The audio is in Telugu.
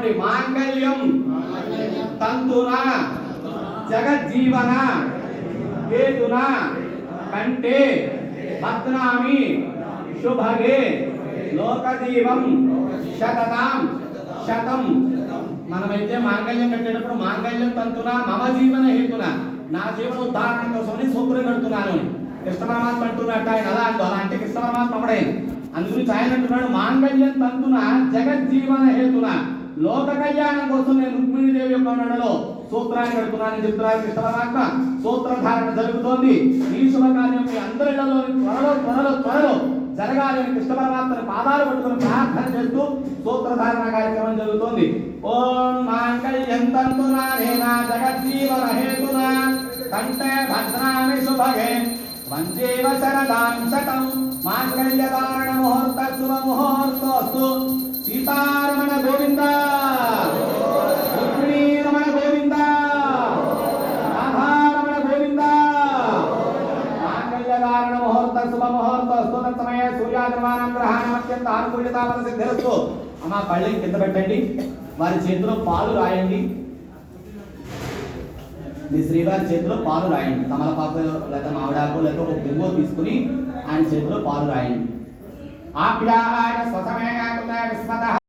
చెప్పండి మాంగళ్యం తంతున జగజ్జీవన కేతున కంటే పద్నామి శుభగే లోకజీవం శతనాం శతం. మనమైతే మాంగళ్యం కట్టేటప్పుడు మాంగళ్యం తంతున మమ జీవన హేతున. నా జీవన ఉదాహరణ కోసమని సూత్రం కడుతున్నాను కృష్ణ పరమాత్మ అంటున్నట్టు ఆయన అలా అంటూ అలా అంటే కృష్ణ పరమాత్మ అప్పుడే. అందుగురించి ఆయన అంటున్నాడు మాంగళ్యం తంతున జగజ్జీవన హేతున. లోక కళ్యాణం కోసం నేను రుక్మిణి దేవి యొక్క మెడలో సూత్రాన్ని కడుతున్నానని చెప్తున్నారు కృష్ణ సూత్రధారణ జరుగుతోంది. ఈ శుభకార్యం మీ అందరిలో త్వరలో త్వరలో త్వరలో జరగాలని కృష్ణ పరమాత్మని పాదాలు పట్టుకుని ప్రార్థన చేస్తూ సూత్రధారణ కార్యక్రమం జరుగుతోంది. ఓం మాంగళ్యం తంతునా నేనా జగజ్జీవన హేతునా కంటే భద్రామి శుభగే వందేవ శరదాం శతం మాంగళ్యధారణ ముహూర్త శుభ ముహూర్తోస్తు. ముహూర్తోస్తు తత్సమయ సూర్యాగ్రమానం గ్రహాణం అత్యంత ఆనుకూల్యతాపన సిద్ధిరస్తు అమ్మ పళ్ళని కింద పెట్టండి. వారి చేతిలో పాలు రాయండి. మీ శ్రీవారి చేతిలో పాలు రాయండి. తమలపాకు లేదా మామిడాకు లేదా ఒక పువ్వు తీసుకుని ఆయన చేతిలో పాలు రాయండి. ఆప్యాయ స్వసమయ విస్మతః.